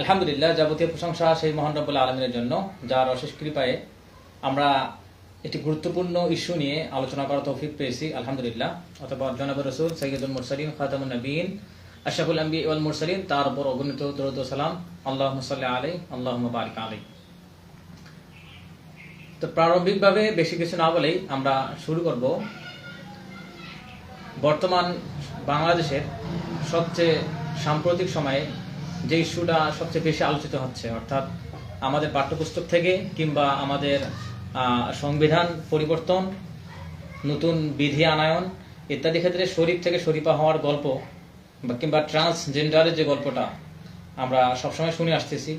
আলহামদুলিল্লাহ, যাবতীয় প্রশংসা সেই মহান রব্বুল আলমিনের জন্য, যার অশেষ কৃপায় আমরা একটি গুরুত্বপূর্ণ ইস্যু নিয়ে আলোচনা করার তৌফিক পেয়েছি, আলহামদুলিল্লাহ। অথবা জনাব রসুল সৈয়দুল মুরসালিন, খাতামুন নবীন আশাফুল আম্বি ওয়াল মুরসালিন, তার উপর অগণিত দরুদ সালাম। আল্লাহ সাল্লাহ আলী আল্লাহ বারিক আলাই তো প্রারম্ভিকভাবে বেশি কিছু না বলেই আমরা শুরু করব। বর্তমান বাংলাদেশের সবচেয়ে সাম্প্রতিক সময়ে যে ইস্যুটা সবচেয়ে বেশি আলোচিত হচ্ছে, অর্থাৎ আমাদের পাঠ্যপুস্তক থেকে কিংবা আমাদের সংবিধান পরিবর্তন, নতুন বিধি আনায়ন ইত্যাদি ক্ষেত্রে শরীফ থেকে শরীফা হওয়ার গল্প বা কিংবা ট্রান্সজেন্ডারের যে গল্পটা আমরা সবসময় শুনে আসতেছি,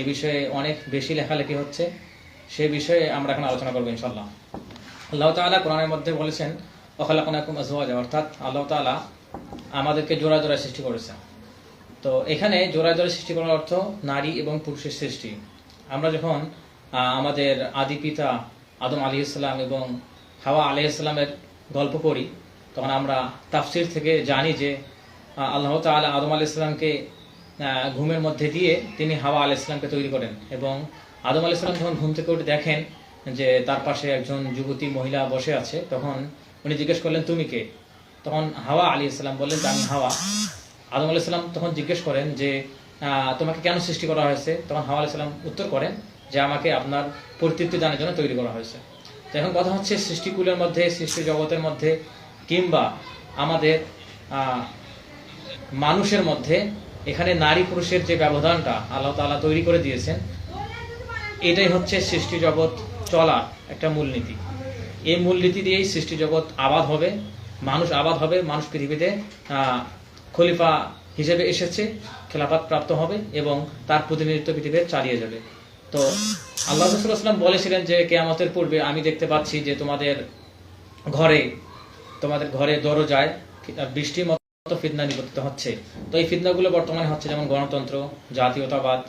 এ বিষয়ে অনেক বেশি লেখালেখি হচ্ছে, সে বিষয়ে আমরা এখন আলোচনা করব ইনশাল্লাহ আল্লাহ তাআলা কোরআনের মধ্যে বলেছেন আজওয়াজা অর্থাৎ আল্লাহ তাআলা আমাদেরকে জোড়া জোড়া সৃষ্টি করেছেন। তো এখানে জোড়া জোড়া সৃষ্টি করার অর্থ নারী এবং পুরুষের সৃষ্টি। আমরা যখন আমাদের আদি পিতা আদম আলী ইসলাম এবং হাওয়া আলি ইসলামের গল্প পড়ি, তখন আমরা তাফসির থেকে জানি যে আল্লাহ তাআলা আদম আলী ইসলামকে ঘুমের মধ্যে দিয়ে তিনি হাওয়া আলি ইসলামকে তৈরি করেন এবং আদম আলি ইসলাম যখন ঘুম থেকে উঠে দেখেন যে তার পাশে একজন যুবতী মহিলা বসে আছে, তখন উনি জিজ্ঞেস করলেন, তুমি কে? তখন হাওয়া আলী ইসলাম বললেন আমি হাওয়া। আদম আলি ইসলাম তখন জিজ্ঞেস করেন যে তোমাকে কেন সৃষ্টি করা হয়েছে? তখন হাওয়া আলি ইসলাম উত্তর করেন যে, আমাকে আপনার কর্তৃত্ব দানের জন্য তৈরি করা হয়েছে। তো এখন কথা হচ্ছে সৃষ্টিকুলের মধ্যে, সৃষ্টি জগতের মধ্যে কিংবা আমাদের মানুষের মধ্যে এখানে নারী পুরুষের যে ব্যবধানটা আল্লাহ তাআলা তৈরি করে দিয়েছেন, এটাই হচ্ছে সৃষ্টি জগৎ চলার একটা মূলনীতি। এই মূলনীতি দিয়েই সৃষ্টি জগৎ আবাদ হবে, মানুষ আবাদ হবে, মানুষ পৃথিবীতে খলিফা হিসেবে এসেছে, খেলাফাত প্রাপ্ত হবে এবং তার প্রতিনিধিত্ব পৃথিবীতে চালিয়ে যাবে। তো আল্লাহ রসুলাম বলেছিলেন যে, কেয়ামতের পূর্বে আমি দেখতে পাচ্ছি যে তোমাদের ঘরে তোমাদের ঘরে দরজায় বৃষ্টির মতো ফিতনা নিপতিত হচ্ছে। তো এই ফিতনাগুলো বর্তমানে হচ্ছে যেমন গণতন্ত্র, জাতীয়তাবাদ,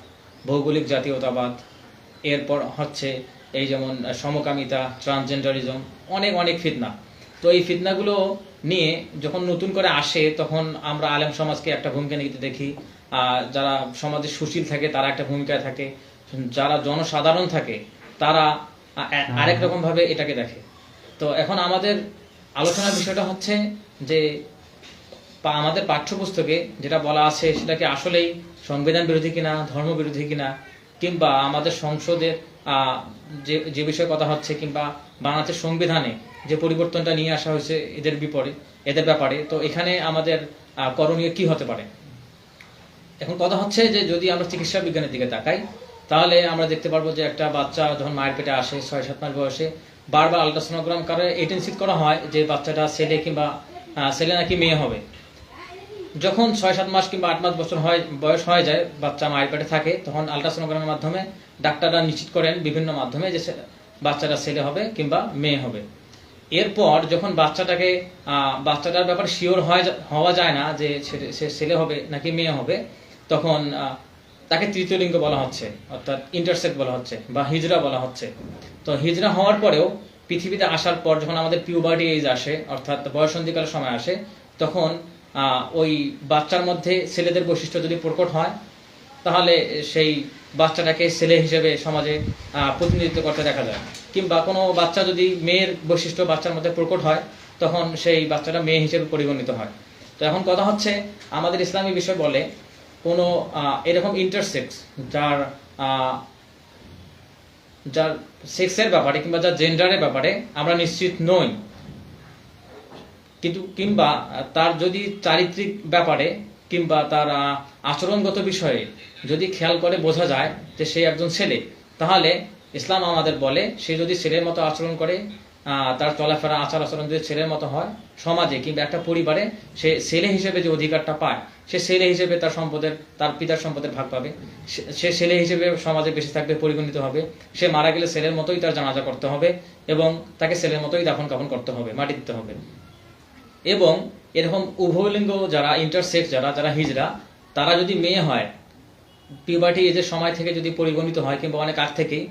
ভৌগোলিক জাতীয়তাবাদ, এরপর হচ্ছে এই যেমন সমকামিতা ট্রান্সজেন্ডারিজম অনেক অনেক ফিতনা। তো এই ফিতনাগুলো নিয়ে যখন নতুন করে আসে তখন আমরা আলেম সমাজকে একটা ভূমিকা নিতে দেখি। আর যারা সমাজে সুশীল থাকে তারা একটা ভূমিকায় থাকে। যারা জনসাধারণ থাকে তারা আরেক রকম ভাবে এটাকে দেখে। তো এখন আমাদের আলোচনার বিষয়টা হচ্ছে যে আমাদের পাঠ্যপুস্তকে যেটা বলা আছে সেটা কি আসলেই সংবিধান বিরোধী কিনা ধর্ম বিরোধী কিনা কিংবা আমাদের সংসদের যে যে বিষয়ে কথা হচ্ছে কিংবা বাংলাদেশের সংবিধানে যে পরিবর্তনটা নিয়ে আসা হয়েছে এদের বিপরীত, এদের ব্যাপারে, তো এখানে আমাদের করণীয় কি হতে পারে? এখন কথা হচ্ছে যে যদি আমরা চিকিৎসা বিজ্ঞানের দিকে তাকাই, তাহলে আমরা দেখতে পারব যে একটা বাচ্চা যখন মায়ের পেটে আসে ছয় সাত মাস বয়সে, বারবার আলট্রাসোনোগ্রাম করে এটা নিশ্চিত করা হয় যে বাচ্চাটা ছেলে কিংবা ছেলে নাকি মেয়ে হবে। যখন ছয় সাত মাস কিংবা আট মাস বছর হয়, বয়স হয়ে যায়, বাচ্চা মায়ের পেটে থাকে, তখন আলট্রাসোনোগ্রামের মাধ্যমে ডাক্তাররা নিশ্চিত করেন বিভিন্ন মাধ্যমে যে বাচ্চাটা ছেলে হবে কিংবা মেয়ে হবে। এরপর যখন বাচ্চাটাকে বাচ্চাটার ব্যাপারে শিওর হওয়া যায় না যে সে ছেলে হবে নাকি মেয়ে হবে, তখন তাকে তৃতীয় লিঙ্গ বলা হচ্ছে, অর্থাৎ ইন্টারসেক্ট বলা হচ্ছে বা হিজরা বলা হচ্ছে। তো হিজরা হওয়ার পরেও পৃথিবীতে আসার পর যখন আমাদের পিউবার্টি এজ আসে, অর্থাৎ বয়সন্ধিকালের সময় আসে, তখন ওই বাচ্চার মধ্যে ছেলেদের বৈশিষ্ট্য যদি প্রকট হয়, তাহলে সেই বাচ্চাটাকে ছেলে হিসেবে সমাজে প্রতিনিধিত্ব করতে দেখা যায়। কিংবা কোনো বাচ্চা যদি মেয়ের বৈশিষ্ট্য বাচ্চার মধ্যে প্রকট হয়, তখন সেই বাচ্চাটা মেয়ে হিসেবে পরিগণিত হয়। তো এখন কথা হচ্ছে, আমাদের ইসলামী বিষয় বলে কোনো এরকম ইন্টারসেক্স যার যার সেক্সের ব্যাপারে কিংবা যার জেন্ডারের ব্যাপারে আমরা নিশ্চিত নই। কিন্তু কিংবা তার যদি চারিত্রিক ব্যাপারে কিংবা তার আচরণগত বিষয়ে যদি খেয়াল করে বোঝা যায় যে সে একজন ছেলে, তাহলে ইসলাম আমাদের বলে সে যদি ছেলের মতো আচরণ করে তার চলাফেরা, আচার আচরণ যদি ছেলের মতো হয়, সমাজে কিংবা একটা পরিবারে সে ছেলে হিসেবে যে অধিকারটা পায়, সে ছেলে হিসেবে তার সম্পদের, তার পিতার সম্পদের ভাগ পাবে, সে- ছেলে হিসেবে সমাজে বেশি থাকবে, পরিগণিত হবে, সে মারা গেলে ছেলের মতোই তার জানাজা করতে হবে এবং তাকে ছেলের মতোই দাফন কাফন করতে হবে, মাটি দিতে হবে। এবং এরকম উভয়লিঙ্গ যারা ইন্টারসেক্স যারা যারা হিজড়া তারা যদি মেয়ে হয় পিউবার্টি এজের সময় থেকে যদি পরিগণিত হয় কিংবা অনেক আগ থেকেই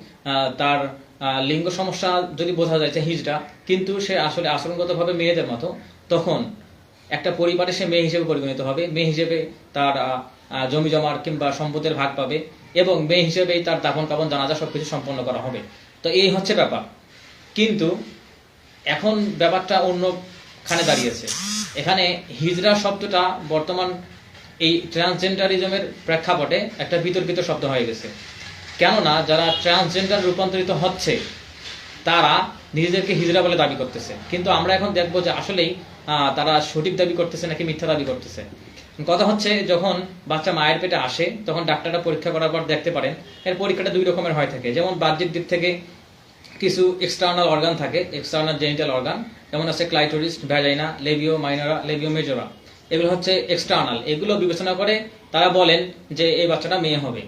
তার লিঙ্গ সমস্যা যদি বোঝা যায় যে হিজড়া কিন্তু সে আসলে আচরণগতভাবে মেয়েদের মতো, তখন একটা পরিবারে সে মেয়ে হিসেবে পরিগণিত হবে। মেয়ে হিসেবে তার জমি জমার কিংবা সম্পদের ভাগ পাবে এবং মেয়ে হিসেবেই তার দাফন কাপন জানাজা সবকিছু সম্পন্ন করা হবে। তো এই হচ্ছে ব্যাপার। কিন্তু এখন ব্যাপারটা অন্যখানে দাঁড়িয়েছে। এখানে হিজরা শব্দটা বর্তমান এই ট্রান্সজেন্ডারিজমের প্রেক্ষাপটে একটা বিতর্কিত শব্দ হয়ে গেছে। কেননা যারা ট্রান্সজেন্ডার রূপান্তরিত হচ্ছে, তারা নিজেদেরকে হিজড়া বলে দাবি করতেছে। কিন্তু আমরা এখন দেখব যে আসলেই তারা সঠিক দাবি করতেছে নাকি মিথ্যা দাবি করতেছে। কথা হচ্ছে যখন বাচ্চা মায়ের পেটে আসে, তখন ডাক্তাররা পরীক্ষা করার পর দেখতে পারেন, এর পরীক্ষাটা দুই রকমের হয়ে থাকে। যেমন বাহ্যিক দিক থেকে কিছু এক্সটার্নাল অর্গান থাকে এক্সটার্নাল জেনিটাল অর্গান যেমন আছে clitoris vagina labia minora labia majora এগুলো হচ্ছে এক্সটার্নাল এগুলো বিবেচনা করে তারা বলেন যে এই বাচ্চাটা মেয়ে হবে।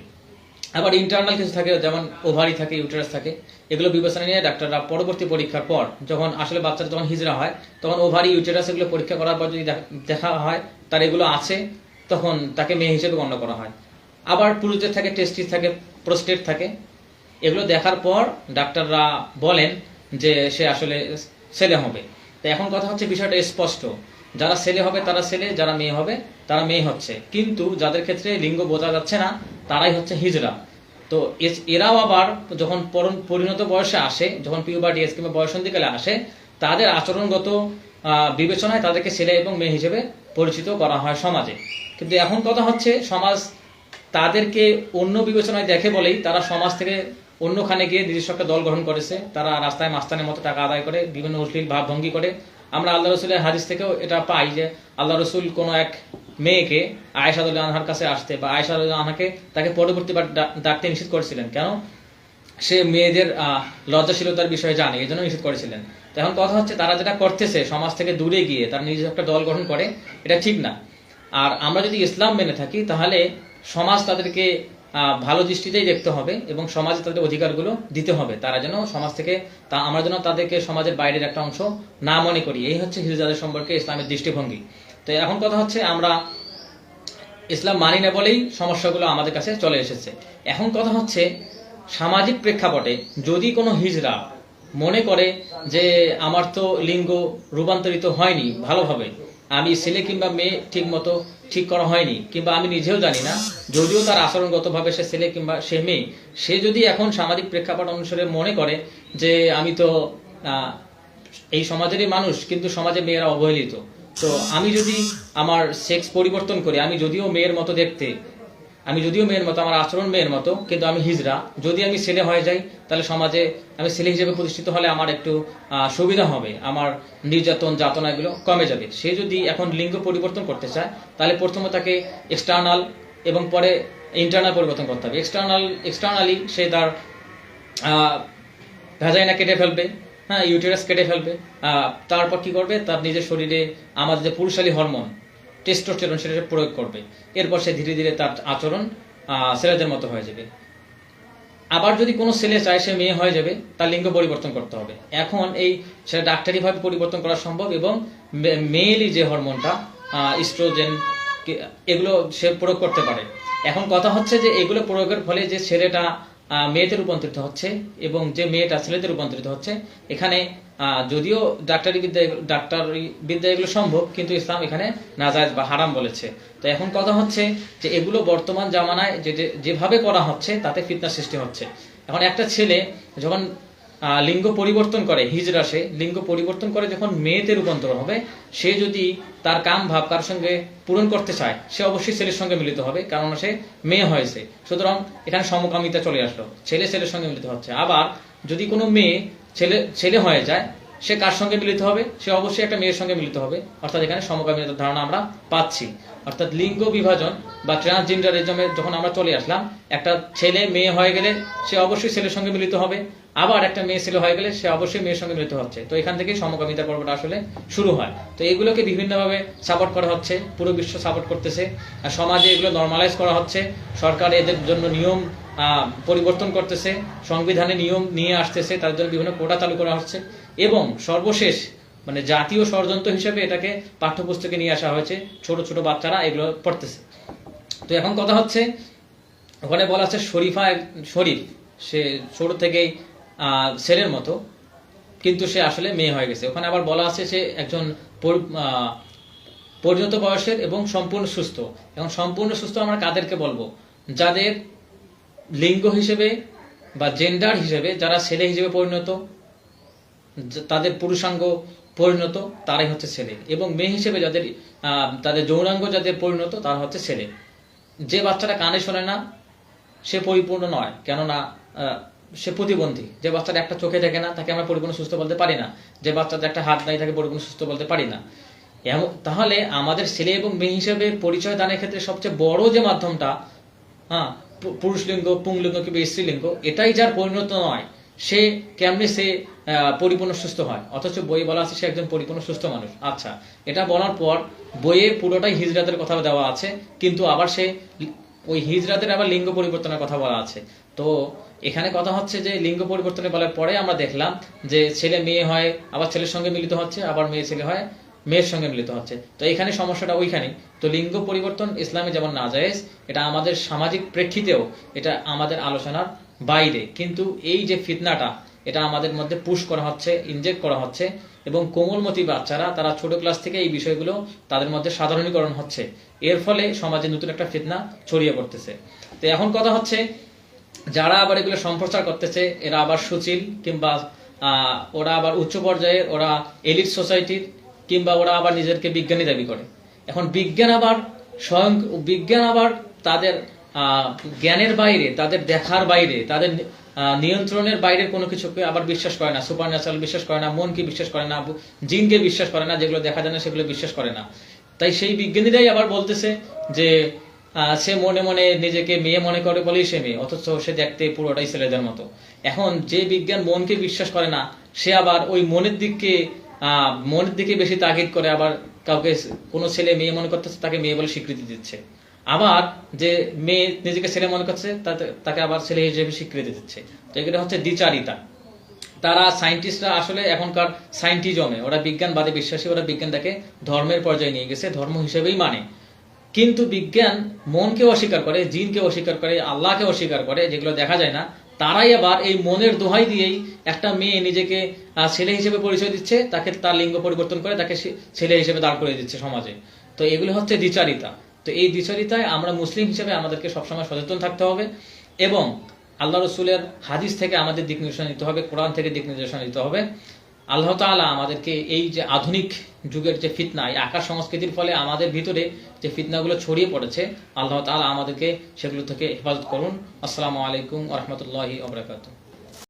আবার ইন্টারনাল কিছু থাকে, যেমন ওভারি থাকে ইউটেরাস থাকে, এগুলো বিবেচনা নিয়ে ডাক্তাররা পরবর্তী পরীক্ষার পর যখন আসলে বাচ্চাটা যখন হিজড়া হয়, তখন ওভারি ইউটেরাস এগুলো পরীক্ষা করার পর যদি দেখা হয়, তার এগুলো আছে, তখন তাকে মেয়ে হিসেবে গণ্য করা হয়। আবার পুরুষদের থাকে টেস্টিস থাকে প্রোস্টেট থাকে এগুলো দেখার পর ডাক্তাররা বলেন যে সে আসলে ছেলে হবে। তো এখন কথা হচ্ছে বিষয়টা স্পষ্ট। যারা ছেলে হবে তারা ছেলে, যারা মেয়ে হবে তারা মেয়ে হচ্ছে। কিন্তু যাদের ক্ষেত্রে লিঙ্গ বোঝা যাচ্ছে না, তারাই হচ্ছে হিজড়া। তো এরাও আবার যখন পরিণত বয়সে আসে, যখন পিউবার্টি কিংবা বয়সন্ধিকালে আসে, তাদের আচরণগত বিবেচনায় তাদেরকে ছেলে এবং মেয়ে হিসেবে পরিচিত করা হয় সমাজে। কিন্তু এখন কথা হচ্ছে সমাজ তাদেরকে অন্য বিবেচনায় দেখে বলেই তারা সমাজ থেকে অন্যখানে গিয়ে নিজস্ব একটা দল গ্রহণ করেছে। তারা রাস্তায় মাস্তানের মতো টাকা আদায় করে, বিভিন্ন অশ্লীল ভাবভঙ্গি করে। আমরা আল্লাহ রসুলের হাদিস থেকেও এটা পাই যে, আল্লাহ রসুল কোনো এক মেয়েকে আয়সাদুল্লাহ আনহার কাছে আসতে বা আয়সাদুল্লাহ আনহাকে তাকে পরবর্তীবার ডাকতে নিষেধ করেছিলেন। কেন? সে মেয়েদের লজ্জাশীলতার বিষয়ে জানে এই জন্য নিষেধ করেছিলেন। তো এখন কথা হচ্ছে, তারা যেটা করতেছে, সমাজ থেকে দূরে গিয়ে তারা নিজের একটা দল গঠন করে, এটা ঠিক না। আর আমরা যদি ইসলাম মেনে থাকি, তাহলে সমাজ তাদেরকে ভালো দৃষ্টিতেই দেখতে হবে এবং সমাজে তাদের অধিকারগুলো দিতে হবে। তারা যেন সমাজ থেকে তা, আমরা যেন তাদেরকে সমাজের বাইরের একটা অংশ না মনে করি। এই হচ্ছে হিজড়াদের সম্পর্কে ইসলামের দৃষ্টিভঙ্গি। তো এখন কথা হচ্ছে আমরা ইসলাম মানি না বলেই সমস্যাগুলো আমাদের কাছে চলে এসেছে। এখন কথা হচ্ছে সামাজিক প্রেক্ষাপটে যদি কোনো হিজরা মনে করে যে আমার তো লিঙ্গ রূপান্তরিত হয়নি ভালোভাবে আমি ছেলে কিংবা মেয়ে ঠিক মতো ঠিক করা হয়নি, কিংবা আমি নিজেও জানি না, যদিও তার আচরণগতভাবে সে ছেলে কিংবা সে মেয়ে, সে যদি এখন সামাজিক প্রেক্ষাপট অনুসারে মনে করে যে আমি তো এই সমাজেরই মানুষ, কিন্তু সমাজে মেয়েরা অবহেলিত, তো আমি যদি আমার সেক্স পরিবর্তন করি, আমি যদিও মেয়ের মতো দেখতে আমি যদিও মেয়ের মতো, আমার আচরণ মেয়ের মতো, কিন্তু আমি হিজরা। যদি আমি ছেলে হয়ে যাই, তাহলে সমাজে আমি ছেলে হিসেবে প্রতিষ্ঠিত হলে আমার একটু সুবিধা হবে। আমার নির্যাতন, যাতনা এগুলো কমে যাবে। সে যদি এখন লিঙ্গ পরিবর্তন করতে চায়, তাহলে প্রথমে তাকে এক্সটার্নাল এবং পরে ইন্টারনাল পরিবর্তন করতে হবে। এক্সটার্নাল এক্সটার্নালি সে তার ভেজাইনা কেটে ফেলবে হ্যাঁ ইউটেরাস কেটে ফেলবে তারপর কি করবে? তার নিজের শরীরে আমাদের যে পুরুষালী হরমোন টেস্টোস্টেরন সেটা প্রয়োগ করবে। এরপর সে ধীরে ধীরে তার আচরণ ছেলেদের মতো হয়ে যাবে। আবার যদি কোনো ছেলে চায় সে মেয়ে হয়ে যাবে, তার লিঙ্গ পরিবর্তন করতে হবে। এখন এই সেটা ডাক্তারিভাবে পরিবর্তন করা সম্ভব এবং মেয়েলি যে হরমোনটা ইস্ট্রোজেন এগুলো সে প্রয়োগ করতে পারে। এখন কথা হচ্ছে যে এগুলো প্রয়োগের ফলে যে ছেলেটা মেয়েতে রূপান্তরিত হচ্ছে এবং যে মেয়েটা ছেলেতে রূপান্তরিত হচ্ছে, এখানে যদিও ডাক্তারি বিদ্যা ডাক্তারি বিদ্যা এগুলো সম্ভব, কিন্তু ইসলাম এখানে নাজায়জ বা হারাম বলেছে। তো এখন কথা হচ্ছে যে এগুলো বর্তমান জামানায় যেভাবে করা হচ্ছে, তাতে ফিতনা সৃষ্টি হচ্ছে। এখন একটা ছেলে যখন লিঙ্গ পরিবর্তন করে হিজড়া সে লিঙ্গ পরিবর্তন করে যখন মেয়েতে রূপান্তর হবে, সে যদি তার কাম ভাব কার সঙ্গে পূরণ করতে চায়, সে অবশ্যই ছেলের সঙ্গে মিলিত হবে কারণ সে মেয়ে হয়েছে। সুতরাং এখানে সমকামিতা চলে আসলো। ছেলে ছেলের সঙ্গে মিলিত হচ্ছে। আবার যদি কোনো মেয়ে ছেলে ছেলে হয়ে যায়, সে কার সঙ্গে মিলিত হবে? সে অবশ্যই একটা মেয়ের সঙ্গে মিলিত হবে। অর্থাৎ এখানে সমকামিতার ধারণা আমরা পাচ্ছি। অর্থাৎ লিঙ্গ বিভাজন বা ট্রান্সজেন্ডারিজমে যখন আমরা চলে আসলাম, একটা ছেলে, মেয়ে হয়ে গেলে সে অবশ্যই ছেলের সঙ্গে মিলিত হবে। আবার একটা মেয়ে ছেলে হয়ে গেলে সে অবশ্যই মেয়ের সঙ্গে মিলিত হচ্ছে। তো এখান থেকেই সমকামিতা পর্বটা আসলে শুরু হয়। তো এগুলোকে বিভিন্নভাবে সাপোর্ট করা হচ্ছে, পুরো বিশ্ব সাপোর্ট করতেছে। আর সমাজে এগুলো নর্মালাইজ করা হচ্ছে। সরকার এদের জন্য নিয়ম পরিবর্তন করতেছে, সংবিধানে নিয়ম নিয়ে আসতেছে, তার জন্য বিভিন্ন কোটা চালু করা হচ্ছে। এবং সর্বশেষ মানে জাতীয় ষড়যন্ত্র হিসেবে এটাকে পাঠ্যপুস্তকে নিয়ে আসা হয়েছে, ছোট ছোট বাচ্চারা এগুলো পড়তেছে। তো এখন কথা হচ্ছে, ওখানে বলা আছে শরীফা শরীফ। সে ছোট থেকেই ছেলের মতো, কিন্তু সে আসলে মেয়ে হয়ে গেছে। ওখানে আবার বলা আছে সে একজন পরিণত বয়সের এবং সম্পূর্ণ সুস্থ। এবং সম্পূর্ণ সুস্থ আমরা কাদেরকে বলব? যাদের লিঙ্গ হিসেবে বা জেন্ডার হিসেবে যারা ছেলে হিসেবে পরিণত তাদের পুরুষাঙ্গ পরিণত, তারাই হচ্ছে ছেলে। এবং মেয়ে হিসেবে যাদের তাদের যৌনাঙ্গ যাদের পরিণত, তারা হচ্ছে ছেলে। যে বাচ্চাটা কানে শোনে না, সে পরিপূর্ণ নয়। কেননা সে প্রতিবন্ধী। যে বাচ্চাটা একটা চোখে দেখে না, তাকে আমরা পরিপূর্ণ সুস্থ বলতে পারি না। যে বাচ্চাটা একটা হাত নাই, তাকে পরিপূর্ণ সুস্থ বলতে পারি না। এমন- তাহলে আমাদের ছেলে এবং মেয়ে হিসেবে পরিচয় দানের ক্ষেত্রে সবচেয়ে বড় যে মাধ্যমটা হ্যাঁ পুরুষ লিঙ্গ পুংলিঙ্গ কিংবা স্ত্রীলিঙ্গ এটাই যার পরিণত নয়। সে কেমনে সে পরিপূর্ণ সুস্থ হয়? অথচ বইয়ে বলা আছে সে একজন পরিপূর্ণ সুস্থ মানুষ। আচ্ছা এটা বলার পর বইয়ে পুরোটাই হিজরাতের কথা দেওয়া আছে, কিন্তু আবার সে ওই হিজরাতের আবার লিঙ্গ পরিবর্তনের কথা বলা আছে। তো এখানে কথা হচ্ছে যে লিঙ্গ পরিবর্তনের বলার পরে আমরা দেখলাম যে ছেলে মেয়ে হয়, আবার ছেলের সঙ্গে মিলিত হচ্ছে, আবার মেয়ে ছেলে হয়, মেয়ের সঙ্গে মিলিত হচ্ছে। তো এখানে সমস্যাটা ওইখানে। তো লিঙ্গ পরিবর্তন ইসলামে যেমন না জায়েজ এটা আমাদের সামাজিক প্রেক্ষিতেও এটা আমাদের আলোচনার বাইরে। কিন্তু এই যে ফিতনাটা, এটা আমাদের মধ্যে পুশ করা হচ্ছে ইনজেক্ট করা হচ্ছে এবং কোমলমতি বাচ্চারা, তারা ছোট ক্লাস থেকে এই বিষয়গুলো তাদের মধ্যে সাধারণীকরণ হচ্ছে। এর ফলে সমাজে নতুন একটা ফিতনা ছড়িয়ে পড়তেছে। তো এখন কথা হচ্ছে যারা আবার এগুলো সম্প্রচার করতেছে, এরা আবার সুচিল কিংবা ওরা আবার উচ্চ পর্যায়ের ওরা এলিট সোসাইটির কিংবা ওরা আবার নিজেদেরকে বিজ্ঞানী দাবি করে। এখন বিজ্ঞান আবার স্বয়ং, বিজ্ঞান আবার তাদের জ্ঞানের বাইরে, তাদের দেখার বাইরে, তাদের নিয়ন্ত্রণের বাইরের কোনো কিছুকে আবার বিশ্বাস করে না। সুপার ন্যাচারাল বিশ্বাস করে না, মনকে বিশ্বাস করে না, জিনকে বিশ্বাস করে না, যেগুলো দেখা যায় না সেগুলো বিশ্বাস করে না। তাই সেই বিজ্ঞানীরাই আবার বলতেছে যে সে মনে মনে নিজেকে মেয়ে মনে করে বলেই সে মেয়ে, অথচ সে দেখতে পুরোটাই ছেলেদের মতো। এখন যে বিজ্ঞান মনকে বিশ্বাস করে না, সে আবার ওই মনের দিককে মনের দিকে বেশি তাগিদ করে আবার কাউকে কোনো ছেলে মেয়ে মনে করতেছে, তাকে মেয়ে বলে স্বীকৃতি দিচ্ছে। আবার যে মেয়ে নিজেকে ছেলে মনে করছে তাকে আবার ছেলে হিসেবে স্বীকৃতি দিচ্ছে। তো এগুলো হচ্ছে দ্বিচারিতা। তারা সায়েন্টিস্টরা আসলে এখনকার সায়েন্টিজমে, ওরা বিজ্ঞানবাদে বিশ্বাসী, ওরা বিজ্ঞান বিজ্ঞানটাকে ধর্মের পর্যায়ে নিয়ে গেছে, ধর্ম হিসেবেই মানে। কিন্তু বিজ্ঞান মনকে অস্বীকার করে, জিনকে অস্বীকার করে, আল্লাহকে অস্বীকার করে, যেগুলো দেখা যায় না, তারাই আবার এই মনের দোহাই দিয়েই একটা মেয়ে নিজেকে ছেলে হিসেবে পরিচয় দিচ্ছে, তাকে তার লিঙ্গ পরিবর্তন করে তাকে ছেলে হিসেবে দাঁড় করে দিচ্ছে সমাজে। তো এগুলো হচ্ছে দ্বিচারিতা। তো এই দ্বিচারিতায় আমরা মুসলিম হিসেবে আমাদেরকে সবসময় সচেতন থাকতে হবে এবং আল্লাহ রসুলের হাদিস থেকে আমাদের দিক নির্দেশনা নিতে হবে, কোরআন থেকে দিক নির্দেশনা নিতে হবে। আল্লাহ তালা আমাদেরকে এই যে আধুনিক যুগের যে ফিতনা, এই আকার সংস্কৃতির ফলে আমাদের ভিতরে যে ফিতনাগুলো ছড়িয়ে পড়েছে, আল্লাহ তালা আমাদেরকে সেগুলো থেকে হেফাজত করুন। আসসালামু আলাইকুম রহমতুল্লাহি ওবরাকাতুহ